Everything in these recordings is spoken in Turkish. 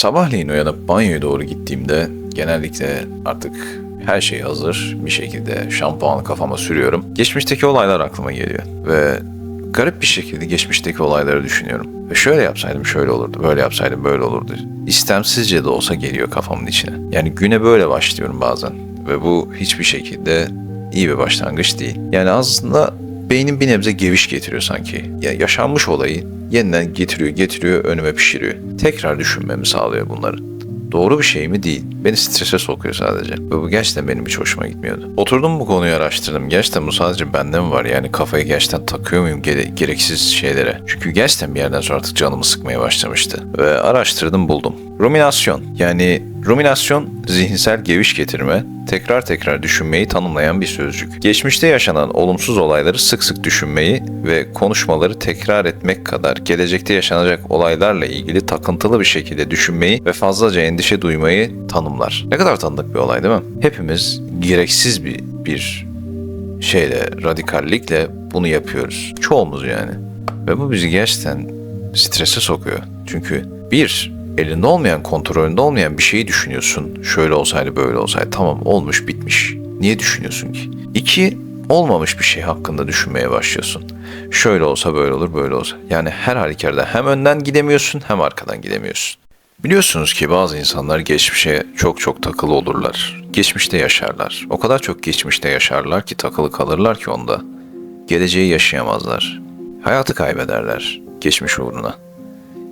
Sabahleyin uyanıp banyoya doğru gittiğimde genellikle artık her şey hazır bir şekilde şampuanı kafama sürüyorum. Geçmişteki olaylar aklıma geliyor ve garip bir şekilde geçmişteki olayları düşünüyorum. Ve şöyle yapsaydım şöyle olurdu, böyle yapsaydım böyle olurdu. İstemsizce de olsa geliyor kafamın içine. Yani güne böyle başlıyorum bazen ve bu hiçbir şekilde iyi bir başlangıç değil. Yani aslında beynim bir nebze geviş getiriyor sanki. Ya yaşanmış olayı yeniden getiriyor, getiriyor, önüme pişiriyor. Tekrar düşünmemi sağlıyor bunları. Doğru bir şey mi değil. Beni strese sokuyor sadece. Ve bu gerçekten benim hiç hoşuma gitmiyordu. Oturdum bu konuyu araştırdım. Gerçekten bu sadece bende mi var? Yani kafayı gerçekten takıyor muyum gere- gereksiz şeylere? Çünkü gerçekten bir yerden sonra artık canımı sıkmaya başlamıştı. Ve araştırdım buldum. Ruminasyon yani ruminasyon zihinsel geviş getirme, tekrar tekrar düşünmeyi tanımlayan bir sözcük. Geçmişte yaşanan olumsuz olayları sık sık düşünmeyi ve konuşmaları tekrar etmek kadar gelecekte yaşanacak olaylarla ilgili takıntılı bir şekilde düşünmeyi ve fazlaca endişe duymayı tanımlar. Ne kadar tanıdık bir olay değil mi? Hepimiz gereksiz bir bir şeyle, radikallikle bunu yapıyoruz. Çoğumuz yani. Ve bu bizi gerçekten strese sokuyor. Çünkü bir, elinde olmayan, kontrolünde olmayan bir şeyi düşünüyorsun. Şöyle olsaydı böyle olsaydı. Tamam olmuş bitmiş. Niye düşünüyorsun ki? İki, olmamış bir şey hakkında düşünmeye başlıyorsun. Şöyle olsa böyle olur böyle olsa. Yani her halükarda hem önden gidemiyorsun hem arkadan gidemiyorsun. Biliyorsunuz ki bazı insanlar geçmişe çok çok takılı olurlar. Geçmişte yaşarlar. O kadar çok geçmişte yaşarlar ki takılı kalırlar ki onda. Geleceği yaşayamazlar. Hayatı kaybederler geçmiş uğruna.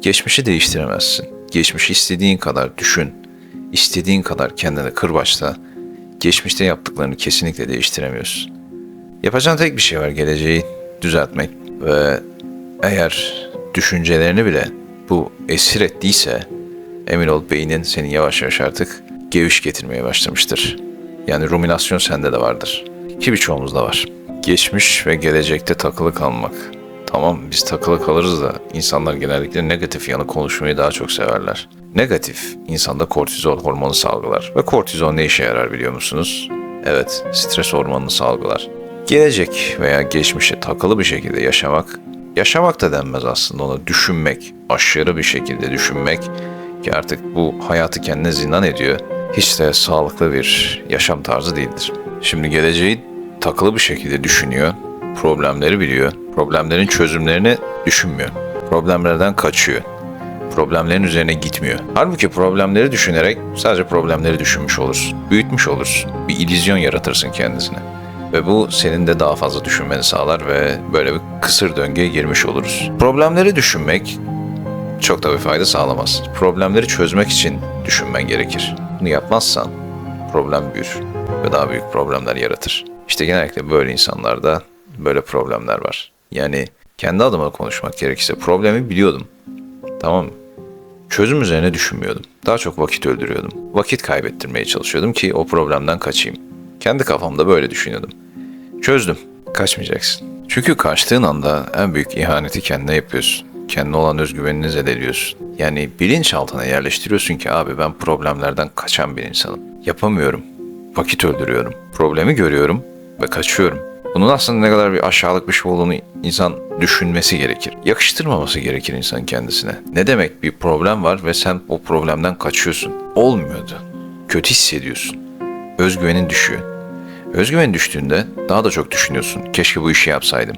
Geçmişi değiştiremezsin. Geçmişi istediğin kadar düşün. istediğin kadar kendini kırbaçla. Geçmişte yaptıklarını kesinlikle değiştiremiyorsun. Yapacağın tek bir şey var geleceği düzeltmek ve eğer düşüncelerini bile bu esir ettiyse emin ol beynin seni yavaş yavaş artık geviş getirmeye başlamıştır. Yani ruminasyon sende de vardır. Ki birçoğumuzda var. Geçmiş ve gelecekte takılı kalmak. Tamam biz takılı kalırız da insanlar genellikle negatif yanı konuşmayı daha çok severler. Negatif insanda kortizol hormonu salgılar. Ve kortizol ne işe yarar biliyor musunuz? Evet, stres hormonunu salgılar. Gelecek veya geçmişe takılı bir şekilde yaşamak, yaşamak da denmez aslında ona düşünmek, aşırı bir şekilde düşünmek ki artık bu hayatı kendine zindan ediyor. Hiç de sağlıklı bir yaşam tarzı değildir. Şimdi geleceği takılı bir şekilde düşünüyor, problemleri biliyor, problemlerin çözümlerini düşünmüyor. Problemlerden kaçıyor. Problemlerin üzerine gitmiyor. Halbuki problemleri düşünerek sadece problemleri düşünmüş olursun. Büyütmüş olursun. Bir illüzyon yaratırsın kendisine. Ve bu senin de daha fazla düşünmeni sağlar ve böyle bir kısır döngüye girmiş oluruz. Problemleri düşünmek çok da bir fayda sağlamaz. Problemleri çözmek için düşünmen gerekir. Bunu yapmazsan problem büyür ve daha büyük problemler yaratır. İşte genellikle böyle insanlarda böyle problemler var. Yani kendi adıma konuşmak gerekirse problemi biliyordum. Tamam mı? Çözüm üzerine düşünmüyordum. Daha çok vakit öldürüyordum. Vakit kaybettirmeye çalışıyordum ki o problemden kaçayım. Kendi kafamda böyle düşünüyordum. Çözdüm. Kaçmayacaksın. Çünkü kaçtığın anda en büyük ihaneti kendine yapıyorsun. Kendine olan özgüvenini zedeliyorsun. Yani bilinçaltına yerleştiriyorsun ki abi ben problemlerden kaçan bir insanım. Yapamıyorum. Vakit öldürüyorum. Problemi görüyorum ve kaçıyorum. Bunun aslında ne kadar bir aşağılık bir şey olduğunu insan düşünmesi gerekir. Yakıştırmaması gerekir insan kendisine. Ne demek bir problem var ve sen o problemden kaçıyorsun. Olmuyordu. Kötü hissediyorsun. Özgüvenin düşüyor. Özgüven düştüğünde daha da çok düşünüyorsun. Keşke bu işi yapsaydım.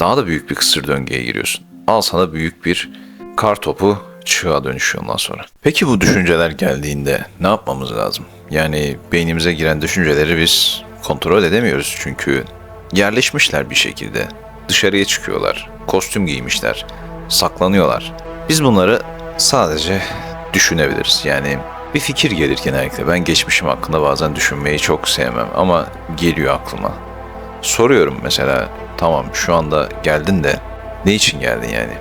Daha da büyük bir kısır döngüye giriyorsun. Al sana büyük bir kar topu çığa dönüşüyor ondan sonra. Peki bu düşünceler geldiğinde ne yapmamız lazım? Yani beynimize giren düşünceleri biz kontrol edemiyoruz çünkü yerleşmişler bir şekilde. Dışarıya çıkıyorlar, kostüm giymişler, saklanıyorlar. Biz bunları sadece düşünebiliriz. Yani bir fikir gelir genellikle. Ben geçmişim hakkında bazen düşünmeyi çok sevmem ama geliyor aklıma. Soruyorum mesela tamam şu anda geldin de ne için geldin yani?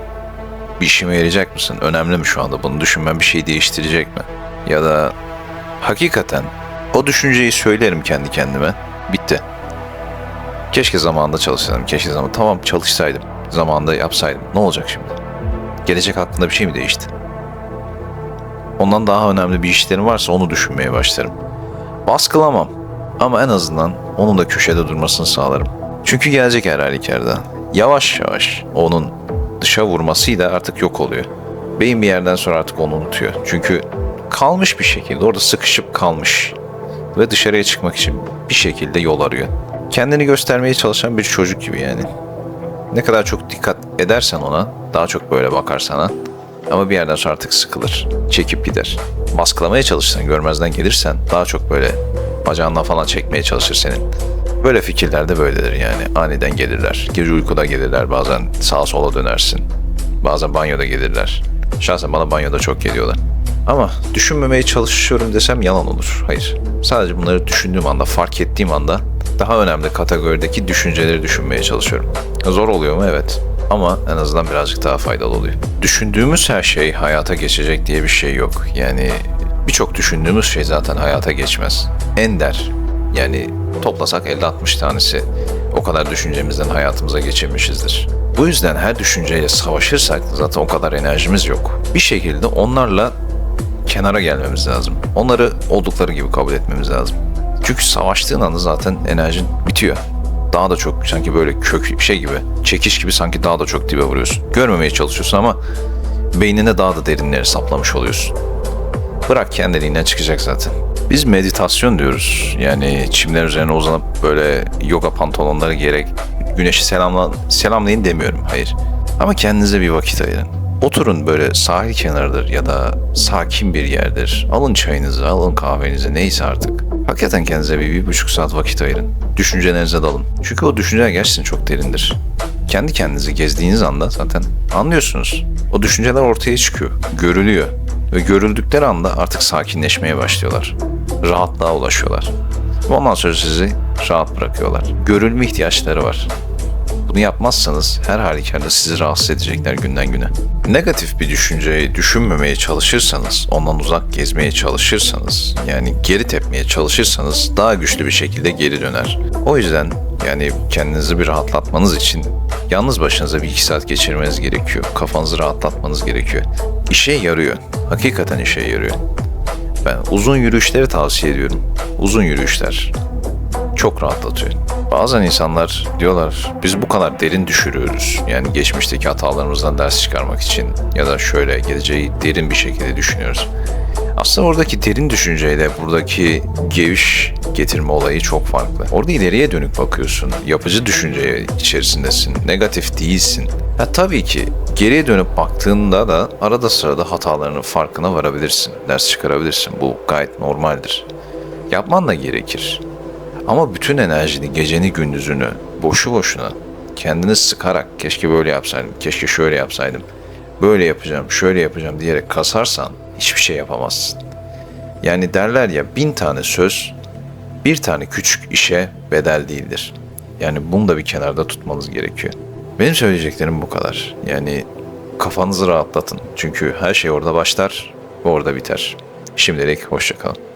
Bir işime yarayacak mısın? Önemli mi şu anda bunu düşünmem bir şey değiştirecek mi? Ya da hakikaten o düşünceyi söylerim kendi kendime. Bitti. Keşke zamanında çalışsaydım. Keşke zaman tamam çalışsaydım. Zamanında yapsaydım. Ne olacak şimdi? Gelecek hakkında bir şey mi değişti? Ondan daha önemli bir işlerim varsa onu düşünmeye başlarım. Baskılamam. Ama en azından onun da köşede durmasını sağlarım. Çünkü gelecek her halükarda. Yavaş yavaş onun dışa vurmasıyla artık yok oluyor. Beyin bir yerden sonra artık onu unutuyor. Çünkü kalmış bir şekilde orada sıkışıp kalmış ve dışarıya çıkmak için bir şekilde yol arıyor. Kendini göstermeye çalışan bir çocuk gibi yani. Ne kadar çok dikkat edersen ona, daha çok böyle bakar sana. Ama bir yerden sonra artık sıkılır. Çekip gider. Baskılamaya çalışsan, görmezden gelirsen daha çok böyle bacağından falan çekmeye çalışır senin. Böyle fikirler de böyledir yani. Aniden gelirler. Gece uykuda gelirler. Bazen sağa sola dönersin. Bazen banyoda gelirler. Şahsen bana banyoda çok geliyorlar. Ama düşünmemeye çalışıyorum desem yalan olur. Hayır. Sadece bunları düşündüğüm anda, fark ettiğim anda daha önemli kategorideki düşünceleri düşünmeye çalışıyorum. Zor oluyor mu? Evet. Ama en azından birazcık daha faydalı oluyor. Düşündüğümüz her şey hayata geçecek diye bir şey yok. Yani birçok düşündüğümüz şey zaten hayata geçmez. Ender. Yani toplasak 50-60 tanesi o kadar düşüncemizden hayatımıza geçirmişizdir. Bu yüzden her düşünceyle savaşırsak zaten o kadar enerjimiz yok. Bir şekilde onlarla kenara gelmemiz lazım. Onları oldukları gibi kabul etmemiz lazım. Çünkü savaştığın anda zaten enerjin bitiyor. Daha da çok sanki böyle kök şey gibi, çekiş gibi sanki daha da çok dibe vuruyorsun. Görmemeye çalışıyorsun ama beynine daha da derinleri saplamış oluyorsun. Bırak kendiliğinden çıkacak zaten. Biz meditasyon diyoruz. Yani çimler üzerine uzanıp böyle yoga pantolonları giyerek güneşi selamla, selamlayın demiyorum. Hayır. Ama kendinize bir vakit ayırın. Oturun böyle sahil kenarıdır ya da sakin bir yerdir. Alın çayınızı, alın kahvenizi neyse artık. Hakikaten kendinize bir, bir buçuk saat vakit ayırın. Düşüncelerinize dalın. Çünkü o düşünceler gerçekten çok derindir. Kendi kendinizi gezdiğiniz anda zaten anlıyorsunuz. O düşünceler ortaya çıkıyor, görülüyor. Ve görüldükleri anda artık sakinleşmeye başlıyorlar. Rahatlığa ulaşıyorlar. Ondan sonra sizi rahat bırakıyorlar. Görülme ihtiyaçları var. Bunu yapmazsanız her halükarda sizi rahatsız edecekler günden güne. Negatif bir düşünceyi düşünmemeye çalışırsanız, ondan uzak gezmeye çalışırsanız, yani geri tepmeye çalışırsanız daha güçlü bir şekilde geri döner. O yüzden yani kendinizi bir rahatlatmanız için yalnız başınıza bir iki saat geçirmeniz gerekiyor. Kafanızı rahatlatmanız gerekiyor. İşe yarıyor. Hakikaten işe yarıyor. Ben uzun yürüyüşleri tavsiye ediyorum. Uzun yürüyüşler çok rahatlatıyor. Bazen insanlar diyorlar biz bu kadar derin düşürüyoruz. Yani geçmişteki hatalarımızdan ders çıkarmak için ya da şöyle geleceği derin bir şekilde düşünüyoruz. Aslında oradaki derin düşünceyle buradaki geviş getirme olayı çok farklı. Orada ileriye dönük bakıyorsun. Yapıcı düşünce içerisindesin. Negatif değilsin. Ha, tabii ki geriye dönüp baktığında da arada sırada hatalarının farkına varabilirsin. Ders çıkarabilirsin. Bu gayet normaldir. Yapman da gerekir. Ama bütün enerjini, geceni, gündüzünü boşu boşuna kendini sıkarak keşke böyle yapsaydım, keşke şöyle yapsaydım, böyle yapacağım, şöyle yapacağım diyerek kasarsan hiçbir şey yapamazsın. Yani derler ya bin tane söz bir tane küçük işe bedel değildir. Yani bunu da bir kenarda tutmanız gerekiyor. Benim söyleyeceklerim bu kadar. Yani kafanızı rahatlatın. Çünkü her şey orada başlar ve orada biter. Şimdilik hoşçakalın.